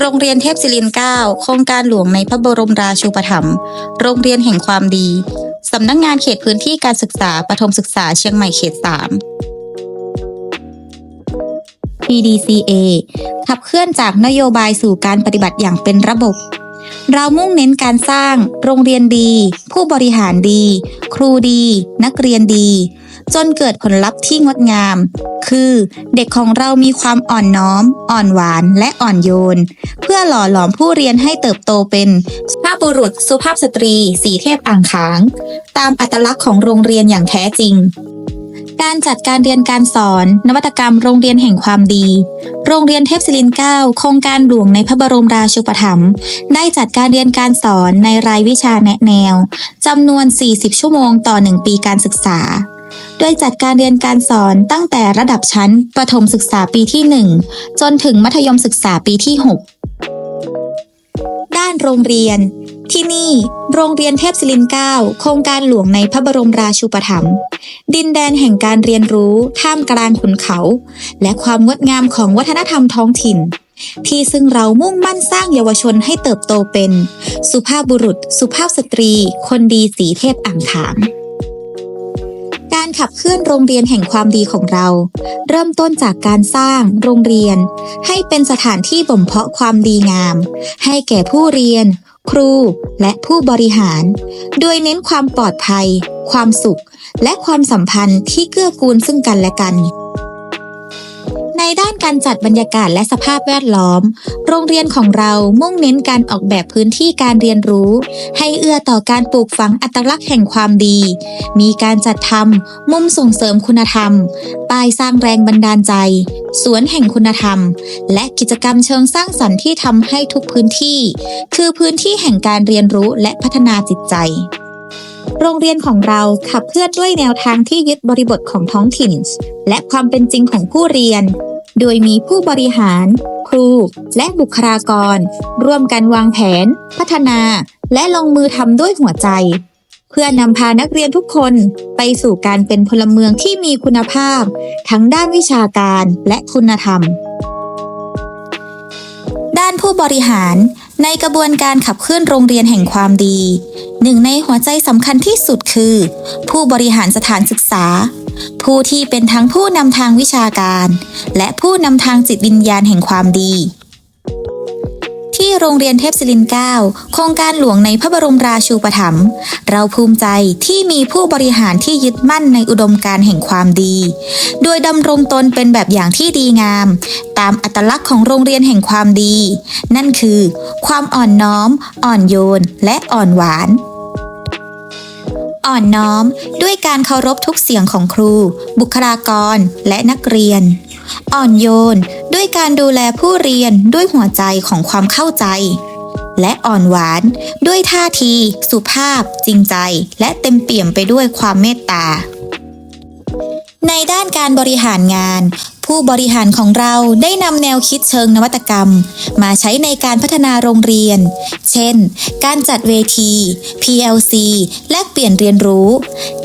โรงเรียนเทพศิรินทร์9โครงการหลวงในพระบรมราชูปถัมภ์โรงเรียนแห่งความดี สำนักงงานเขตพื้นที่การศึกษาปฐมศึกษาเชียงใหม่เขต 3 PDCA ขับเคลื่อนจากนโยบายสู่การปฏิบัติอย่างเป็นระบบ เรามุ่งเน้นการสร้าง โรงเรียนดี ผู้บริหารดี ครูดี นักเรียนดี จนเกิดผลลัพธ์ที่งดงาม คือเด็กของเรามีความอ่อนน้อม อ่อนหวานและอ่อนโยน เพื่อหล่อหลอมผู้เรียนให้เติบโตเป็นสุภาพบุรุษสุภาพสตรี สีเทพอ่างขาง ตามอัตลักษณ์ของโรงเรียนอย่างแท้จริงการจัดการเรียนการสอน นวัตกรรมโรงเรียนแห่งความดี โรงเรียนเทพศิรินทร์9โครงการหลวงในพระบรมราชูปถัมภ์ได้จัดการเรียนการสอนในรายวิชาแนะแนวจำนวน 40 ชั่วโมงต่อ 1 ปีการศึกษา โดยจัดการเรียนการสอนตั้งแต่ระดับชั้น ประถมศึกษาปีที่ 1 จนถึงมัธยมศึกษาปีที่ 6 ด้านโรงเรียน ที่นี่ โรงเรียนเทพศิรินทร์9โครงการหลวงในพระบรมราชูปถัมภ์ดินแดนแห่งการเรียนรู้ท่ามกลางขุนเขา และความงดงามของวัฒนธรรมท้องถิ่นที่ซึ่งเรามุ่งมั่นสร้างเยาวชนให้เติบโตเป็น สุภาพบุรุษ สุภาพสตรี คนดีสีเทพอ่างขาง ขับเคลื่อนโรงเรียนแห่งความดีของเรา เริ่มต้นจากการสร้างโรงเรียน ให้เป็นสถานที่บ่มเพาะความดีงาม ให้แก่ผู้เรียน ครู และผู้บริหาร โดยเน้นความปลอดภัย ความสุข และความสัมพันธ์ที่เกื้อกูลซึ่งกันและกัน ด้านการจัดบรรยากาศและสภาพแวดล้อม โรงเรียนของเรามุ่งเน้นการออกแบบพื้นที่การเรียนรู้ ให้เอื้อต่อการปลูกฝังอัตลักษณ์แห่งความดี มีการจัดทำมุมส่งเสริมคุณธรรม ป้ายสร้างแรงบันดาลใจ สวนแห่งคุณธรรม และกิจกรรมเชิงสร้างสรรค์ที่ทำให้ทุกพื้นที่ คือพื้นที่แห่งการเรียนรู้และพัฒนาจิตใจโรงเรียนของเราขับเคลื่อนด้วยแนวทางที่ยึดบริบทของท้องถิ่น และความเป็นจริงของผู้เรียน โดยมีผู้บริหาร ครู และบุคลากร ร่วมกันวางแผน พัฒนา และลงมือทำด้วยหัวใจ เพื่อนำพานักเรียนทุกคนไปสู่การเป็นพลเมืองที่มีคุณภาพ ทั้งด้านวิชาการและคุณธรรม ด้านผู้บริหารในกระบวนการขับเคลื่อนโรงเรียนแห่งความดี หนึ่งในหัวใจสำคัญที่สุดคือ ผู้บริหารสถานศึกษา ผู้ที่เป็นทั้งผู้นำทางวิชาการ และผู้นำทางจิตวิญญาณแห่งความดี ที่โรงเรียนเทพศิรินทร์9โครงการหลวงในพระบรมราชูปถัมภ์เราภูมิใจที่มีผู้บริหารที่ยึดมั่นในอุดมการแห่งความดี โดยดำรงตนเป็นแบบอย่างที่ดีงาม ตามอัตลักษณ์ของโรงเรียนแห่งความดี นั่นคือ ความอ่อนน้อม อ่อนโยน และอ่อนหวาน อ่อนน้อมด้วยการเคารพทุกเสียงของครู บุคลากร และนักเรียน อ่อนโยนด้วยการดูแลผู้เรียนด้วยหัวใจของความเข้าใจ และอ่อนหวานด้วยท่าที สุภาพ จริงใจ และเต็มเปี่ยมไปด้วยความเมตตาในด้านการบริหารงาน ผู้บริหารของเราได้นำแนวคิดเชิงนวัตกรรม มาใช้ในการพัฒนาโรงเรียน เช่น การจัดเวที PLC แลกเปลี่ยนเรียนรู้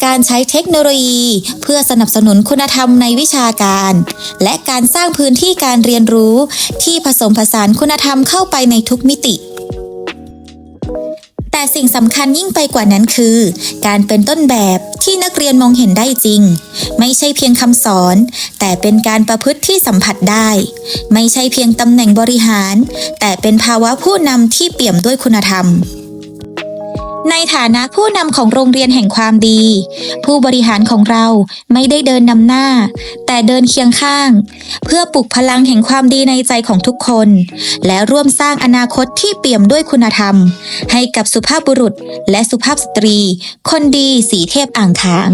การใช้เทคโนโลยี เพื่อสนับสนุนคุณธรรมในวิชาการ และการสร้างพื้นที่การเรียนรู้ ที่ผสมผสานคุณธรรมเข้าไปในทุกมิติ แต่สิ่งสำคัญยิ่งไปกว่านั้นคือ การเป็นต้นแบบที่นักเรียนมองเห็นได้จริง ไม่ใช่เพียงคำสอน แต่เป็นการประพฤติที่สัมผัสได้ ไม่ใช่เพียงตำแหน่งบริหาร แต่เป็นภาวะผู้นำที่เปี่ยมด้วยคุณธรรม ในฐานะผู้นำของโรงเรียนแห่งความดี ผู้บริหารของเราไม่ได้เดินนำหน้า แต่เดินเคียงข้าง เพื่อปลุกพลังแห่งความดีในใจของทุกคน และร่วมสร้างอนาคตที่เปี่ยมด้วยคุณธรรม ให้กับสุภาพบุรุษและสุภาพสตรี คนดีสีเทพอ่างขาง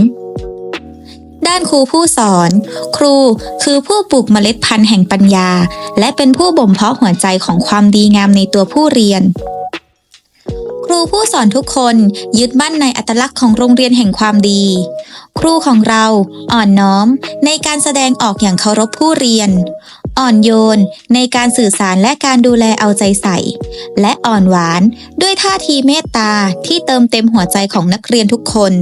ด้านครูผู้สอน ครูคือผู้ปลูกเมล็ดพันธุ์แห่งปัญญา และเป็นผู้บ่มเพาะหัวใจของความดีงามในตัวผู้เรียน ครูผู้สอนทุกคนยึดมั่นในอัตลักษณ์ของโรงเรียนแห่งความดี ครูของเราอ่อนน้อมในการแสดงออกอย่างเคารพผู้เรียน อ่อนโยนในการสื่อสารและการดูแลเอาใจใส่ และอ่อนหวานด้วยท่าทีเมตตาที่เติมเต็มหัวใจของนักเรียนทุกคน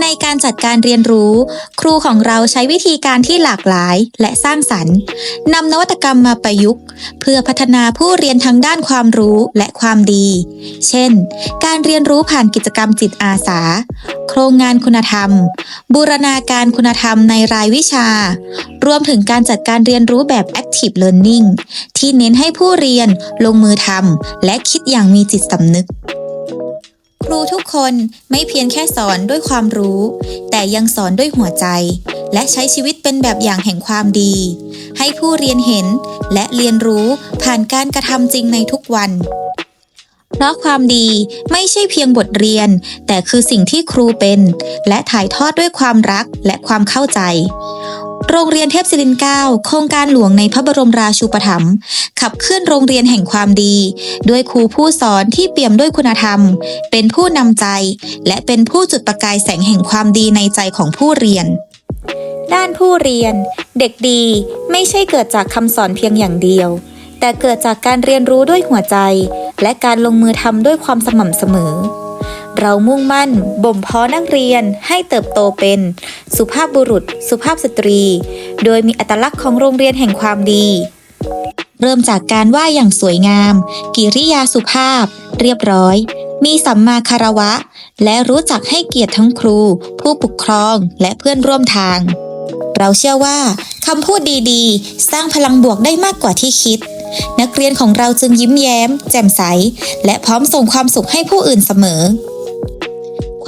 ในการจัดการเรียนรู้ ครูของเราใช้วิธีการที่หลากหลายและสร้างสรรค์นำนวัตกรรมมาประยุกต์ เพื่อพัฒนาผู้เรียนทางด้านความรู้และความดี เช่น การเรียนรู้ผ่านกิจกรรมจิตอาสา โครงงานคุณธรรม บูรณาการคุณธรรมในรายวิชา รวมถึงการจัดการเรียนรู้แบบ active learning ที่เน้นให้ผู้เรียนลงมือทำและคิดอย่างมีจิตสำนึก ครูทุกคนไม่เพียงแค่สอนด้วยความรู้ แต่ยังสอนด้วยหัวใจ และใช้ชีวิตเป็นแบบอย่างแห่งความดี ให้ผู้เรียนเห็นและเรียนรู้ผ่านการกระทำจริงในทุกวัน เพราะความดีไม่ใช่เพียงบทเรียน แต่คือสิ่งที่ครูเป็น และถ่ายทอดด้วยความรักและความเข้าใจ โรงเรียนเทพศิรินเก้าโครงการหลวงในพระบรมราชูปถัมภ์ขับเคลื่อนโรงเรียนแห่งความดี ด้วยครูผู้สอนที่เปี่ยมด้วยคุณธรรม เป็นผู้นำใจ และเป็นผู้จุดประกายแสงแห่งความดีในใจของผู้เรียน ด้านผู้เรียน เด็กดีไม่ใช่เกิดจากคำสอนเพียงอย่างเดียว แต่เกิดจากการเรียนรู้ด้วยหัวใจ และการลงมือทำด้วยความสม่ำเสมอ เรามุ่งมั่น บ่มเพาะนักเรียนให้เติบโตเป็น สุภาพบุรุษ สุภาพสตรี โดยมีอัตลักษณ์ของโรงเรียนแห่งความดี เริ่มจากการไหว่าอย่างสวยงาม กิริยาสุภาพ เรียบร้อย มีสัมมาคารวะ และรู้จักให้เกียรติทั้งครู ผู้ปกครองและเพื่อนร่วมทาง เราเชื่อว่าคำพูดดีๆ สร้างพลังบวกได้มากกว่าที่คิดนักเรียนของเราจึงยิ้มแย้ม แจ่มใส และพร้อมส่งความสุขให้ผู้อื่นเสมอ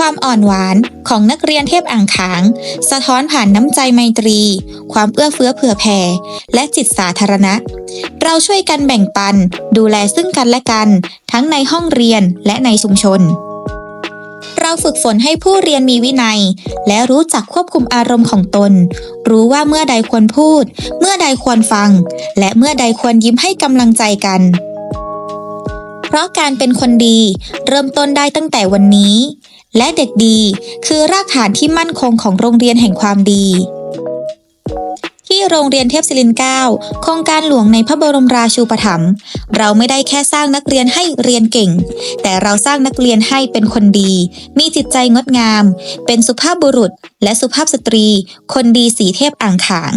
ความอ่อนหวานของนักเรียนเทพอ่างขาง สะท้อนผ่านน้ำใจไมตรี ความเอื้อเฟื้อเผื่อแผ่ และจิตสาธารณะ เราช่วยกันแบ่งปัน ดูแลซึ่งกันและกัน ทั้งในห้องเรียนและในชุมชน เราฝึกฝนให้ผู้เรียนมีวินัย และรู้จักควบคุมอารมณ์ของตน รู้ว่าเมื่อใดควรพูด เมื่อใดควรฟัง และเมื่อใดควรยิ้มให้กำลังใจกัน เพราะการเป็นคนดี เริ่มต้นได้ตั้งแต่วันนี้ และเด็กดีคือรากฐานที่มั่นคงของโรงเรียนแห่งความดี ที่โรงเรียนเทพศิรินเก้าโครงการหลวงในพระบรมราชูปถัมภ์เราไม่ได้แค่สร้างนักเรียนให้เรียนเก่ง แต่เราสร้างนักเรียนให้เป็นคนดี มีจิตใจงดงาม เป็นสุภาพบุรุษ และสุภาพสตรี คนดีสีเทพอ่างขาง